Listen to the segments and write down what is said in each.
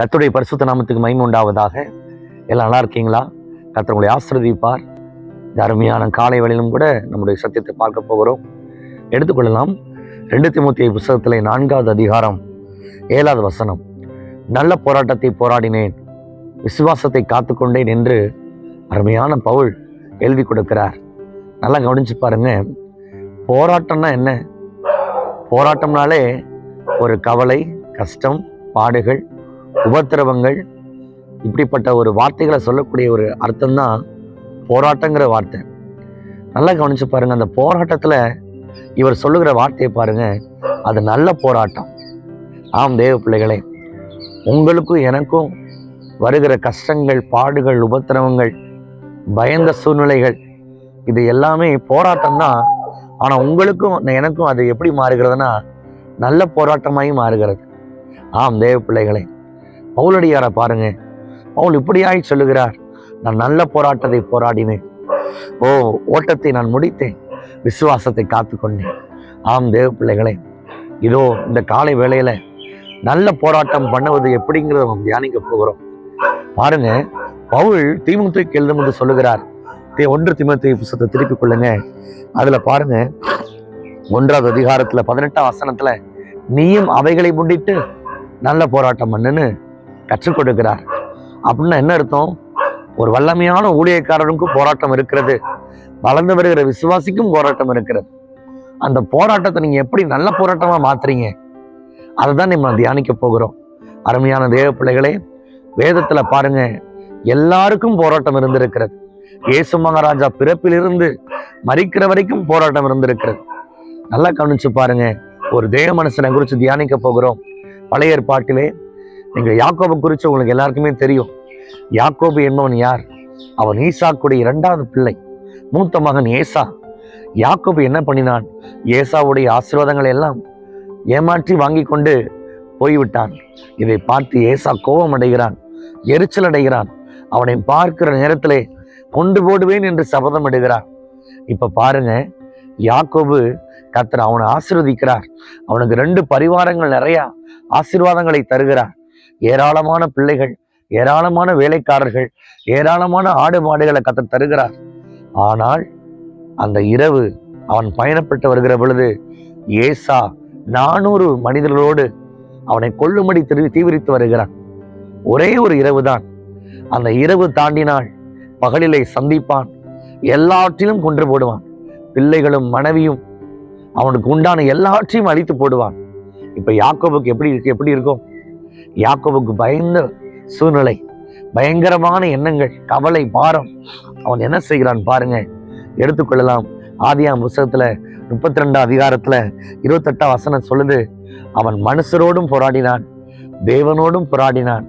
கத்துடைய பரிசுத்த நாமத்துக்கு மகிமை உண்டாவதாக. எல்லாம் நல்லா இருக்கீங்களா? கத்தர் உங்களை ஆசிர்வதிப்பார். இந்த அருமையான காலை வேளையிலும் கூட நம்முடைய சத்தியத்தை பார்க்க போகிறோம். எடுத்துக்கொள்ளலாம். ரெண்டு திமுத்திய புஸ்தகத்தில் நான்காவது அதிகாரம் ஏழாவது வசனம். நல்ல போராட்டத்தை போராடினேன். விசுவாசத்தை காத்துக்கொண்டேன் என்று அருமையான பவுல் எழுதி கொடுக்கிறார். நல்லா கவனிச்சு பாருங்க. போராட்டம்னா என்ன? போராட்டம்னாலே ஒரு கவலை கஷ்டம் பாடுகள் உபத்திரவங்கள் இப்படிப்பட்ட ஒரு வார்த்தைகளை சொல்லக்கூடிய ஒரு அர்த்தம்தான் போராட்டங்கிற வார்த்தை. நல்லா கவனிச்சு பாருங்க அந்த போராட்டத்தில் இவர் சொல்லுகிற வார்த்தையை பாருங்க அது நல்ல போராட்டம். ஆம் தேவ பிள்ளைகளே உங்களுக்கும் எனக்கும் வருகிற கஷ்டங்கள் பாடுகள் உபத்திரவங்கள் பயந்த சூழ்நிலைகள் இது எல்லாமே போராட்டம் தான் ஆனால் உங்களுக்கும் எனக்கும் அது எப்படி மாறுகிறதுனா நல்ல போராட்டமாகி மாறுகிறது. ஆம் தேவ பிள்ளைகளே பவுலடியாரை பாருங்க. பவுல் இப்படியாய் சொல்லுகிறார் நான் நல்ல போராட்டத்தை போராடினேன். ஓ ஓட்டத்தை நான் முடித்தேன். விசுவாசத்தை காத்துக்கொண்டேன் ஆம் தேவ பிள்ளைகளே இதோ இந்த காலை வேளையில நல்ல போராட்டம் பண்ணுவது எப்படிங்கிறத நம்ம தியானிக்க போகிறோம். பாருங்க பவுல் தீமுத்துக்கு எழுதும் என்று சொல்லுகிறார். தே- ஒன்று திமுக புத்தகத்தை திருப்பிக் கொள்ளுங்க. அதுல பாருங்க ஒன்றாவது அதிகாரத்துல பதினெட்டாம் வசனத்துல நீயும் அவைகளை முன்னிட்டு நல்ல போராட்டம் பண்ணுன்னு கற்றுக் கொடுக்கிறார். அப்படின்னா என்ன அர்த்தம்? ஒரு வல்லமையான ஊழியக்காரனுக்கும் போராட்டம் இருக்கிறது. வளர்ந்து வருகிற விசுவாசிக்கும் போராட்டம் இருக்கிறது. அந்த போராட்டத்தை நீங்க எப்படி நல்ல போராட்டமா மாத்துறீங்க? அதை தான் நம்ம தியானிக்க போகிறோம். அருமையான தேவ பிள்ளைகளே வேதத்துல பாருங்க. எல்லாருக்கும் போராட்டம் இருந்திருக்கிறது. இயேசு மகாராஜா பிறப்பிலிருந்து மறிக்கிற வரைக்கும் போராட்டம் இருந்திருக்கிறது. நல்லா கவனிச்சு பாருங்க. ஒரு தேவ மனுஷனை குறித்து தியானிக்க போகிறோம். பழைய ஏற்பாட்டிலே நீங்கள் யாக்கோபை குறித்து உங்களுக்கு எல்லாருக்குமே தெரியும். யாக்கோபு என்பவன் யார்? அவன் ஈசாக்குடைய இரண்டாவது பிள்ளை மூத்த மகன் ஏசா. யாக்கோபு என்ன பண்ணினான்? ஏசாவுடைய ஆசீர்வாதங்களை எல்லாம் ஏமாற்றி வாங்கி கொண்டு போய்விட்டான். இதை பார்த்து ஏசா கோபம் அடைகிறான் எரிச்சல் அடைகிறான். அவனை பார்க்கிற நேரத்திலே கொண்டு போடுவேன் என்று சபதம் இடுகிறான் இப்போ பாருங்க யாக்கோபு கத்தர் அவனை ஆசிர்வதிக்கிறார். அவனுக்கு ரெண்டு பரிவாரங்கள் நிறையா ஆசீர்வாதங்களை தருகிறார். ஏராளமான பிள்ளைகள் ஏராளமான வேலைக்காரர்கள் ஏராளமான ஆடு மாடுகளை கத்த தருகிறார். ஆனால் அந்த இரவு அவன் பயணப்பட்டு வருகிற பொழுது ஏசா நானூறு மனிதர்களோடு அவனை கொள்ளும்படி திரு தீவிரித்து வருகிறான். ஒரே ஒரு இரவு தான் அந்த இரவு தாண்டினால் பகலிலை சந்திப்பான். எல்லாவற்றிலும் கொன்று போடுவான். பிள்ளைகளும் மனைவியும் அவனுக்கு உண்டான எல்லாவற்றையும் அழித்து போடுவான். இப்ப யாக்கோபுக்கு எப்படி இருக்கு எப்படி இருக்கும்? யாக்கோவுக்கு பயந்த சூழ்நிலை பயங்கரமான எண்ணங்கள் கவலை பாரம். அவன் என்ன செய்கிறான் பாருங்க. எடுத்துக்கொள்ளலாம். ஆதியாம் புஸ்தகத்துல முப்பத்தி ரெண்டாம் அதிகாரத்துல இருபத்தெட்டாம் வசனம் சொல்லுது அவன் மனுஷரோடும் போராடினான் தேவனோடும் போராடினான்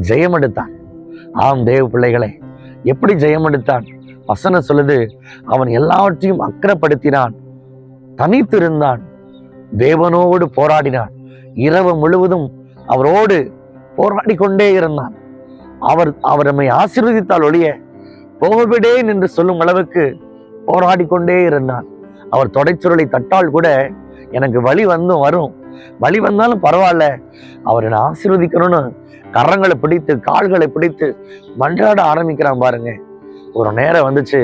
ஜெயம் எடுத்தான் ஆம் தேவ பிள்ளைகளை எப்படி ஜெயம் எடுத்தான் வசனம் சொல்லுது அவன் எல்லாவற்றையும் அக்கறப்படுத்தினான் தனித்திருந்தான் தேவனோடு போராடினான் இரவு முழுவதும் அவரோடு போராடி கொண்டே இருந்தான். அவர் அவர் நம்மை ஆசீர்வதித்தால் ஒழிய போகவிடேன் என்று சொல்லும் அளவுக்கு போராடி கொண்டே இருந்தான். அவர் தொடைச்சுருளை தட்டால் கூட எனக்கு வழி வந்தும் வரும். வழி வந்தாலும் பரவாயில்ல. அவர் என்னை ஆசீர்வதிக்கணும்னு கரங்களை பிடித்து கால்களை பிடித்து மன்றாட ஆரம்பிக்கிறான் பாருங்க. ஒரு நேரம் வந்துச்சு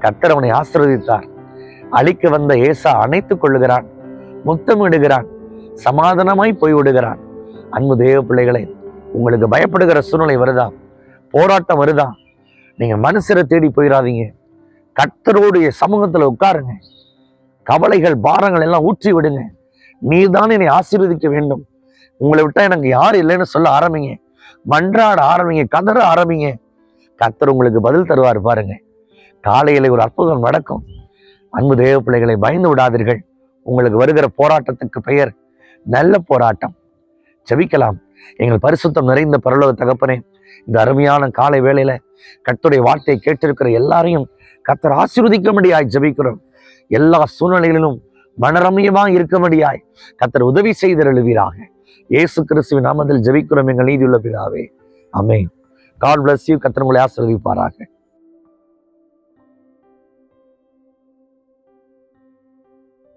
கத்தர் அவனை ஆசீர்வதித்தார். அழிக்க வந்த ஏசா அணைத்துக் கொள்ளுகிறான் முத்தமிடுகிறான் சமாதானமாய் போய் விடுகிறான் அன்பு தேவ பிள்ளைகளை உங்களுக்கு பயப்படுகிற சூழ்நிலை வருதா? போராட்டம் வருதா? நீங்கள் மனுஷரை தேடி போயிடாதீங்க கர்த்தருடைய சமூகத்தில் உட்காருங்க. கவலைகள் பாரங்கள் எல்லாம் ஊற்றி விடுங்க. நீதான் என்னை ஆசீர்வதிக்க வேண்டும். உங்களை விட்டால் எனக்கு யார் இல்லைன்னு சொல்ல ஆரம்பிங்க. மன்றாட ஆரம்பிங்க கதற ஆரம்பிங்க. கர்த்தர் உங்களுக்கு பதில் தருவார் பாருங்க. காலையில் ஒரு அற்புதம் நடக்கும். அன்பு தேவ பிள்ளைகளை பயந்து விடாதீர்கள். உங்களுக்கு வருகிற போராட்டத்துக்கு பெயர் நல்ல போராட்டம். ஜபிக்கலாம். எங்கள் பரிசுத்தம் நிறைந்த பரலோக தகப்பனே இந்த அருமையான காலை வேளையில கத்துடைய வார்த்தையை கேட்டிருக்கிற எல்லாரையும் கத்தர் ஆசீர்வதிக்கும்படியாய் ஜபிக்கிறோம். எல்லா சூழ்நிலைகளிலும் மனரமியமாக இருக்கும்படியாய் கத்தர் உதவி செய்தருளுவீராக. இயேசு கிறிஸ்துவின் நாமத்தில் ஜபிக்கிறோம் எங்கள் நீதியுள்ள பிதாவே. அமே காட் பிளஸ் யூ கத்தர் உங்களை ஆசீர்வதிப்பாராக.